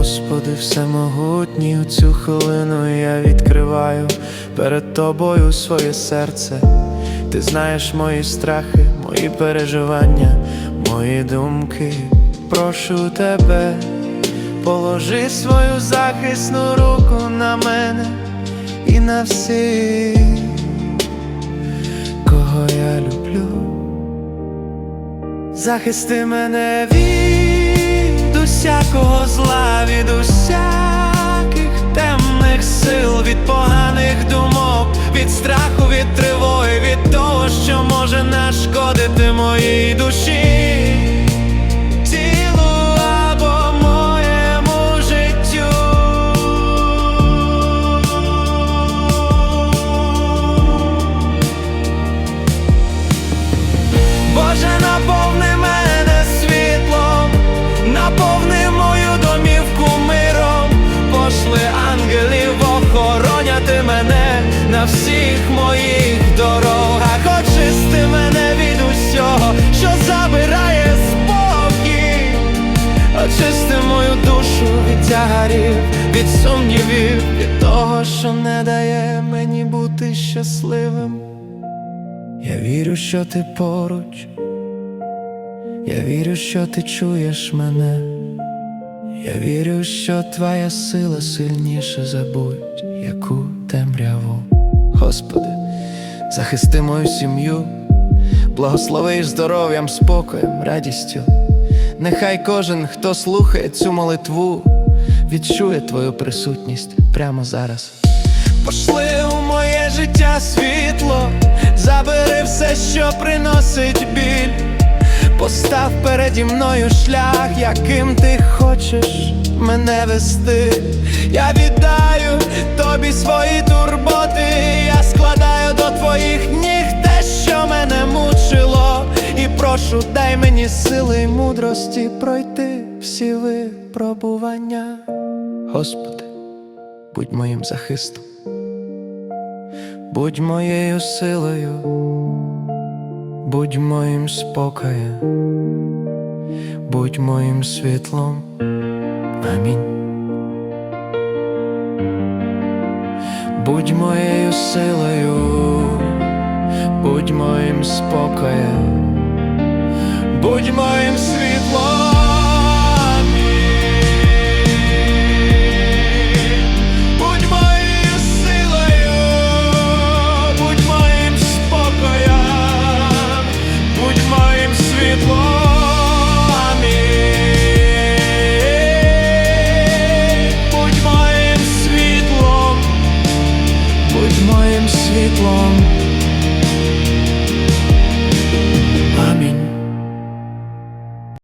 Господи, всемогутній, у цю хвилину я відкриваю перед тобою своє серце. Ти знаєш мої страхи, мої переживання, мої думки. Прошу тебе, положи свою захисну руку на мене і на всіх, кого я люблю. Захисти мене від усякого зла, від усяких темних сил, від поганих думок, від страху, від тривоги, від того, що може нашкодити моїй душі, на всіх моїх дорогах, очисти мене від усього, що забирає спокій, очисти мою душу від тягарів, від сумнівів, від того, що не дає мені бути щасливим. Я вірю, що ти поруч, я вірю, що ти чуєш мене, я вірю, що твоя сила сильніша за будь-яку темряву. Господи, захисти мою сім'ю, благослови здоров'ям, спокоєм, радістю. Нехай кожен, хто слухає цю молитву, відчує твою присутність прямо зараз. Пошли у моє життя світло, забери все, що приносить переді мною шлях, яким ти хочеш мене вести. Я віддаю тобі свої турботи, я складаю до твоїх ніг те, що мене мучило, і прошу, дай мені сили й мудрості пройти всі випробування. Господи, будь моїм захистом. Будь моєю силою, будь моїм спокоєм, будь моїм світлом. Амінь. Будь моєю силою, будь моїм спокоєм, будь моїм світлом. Світлом.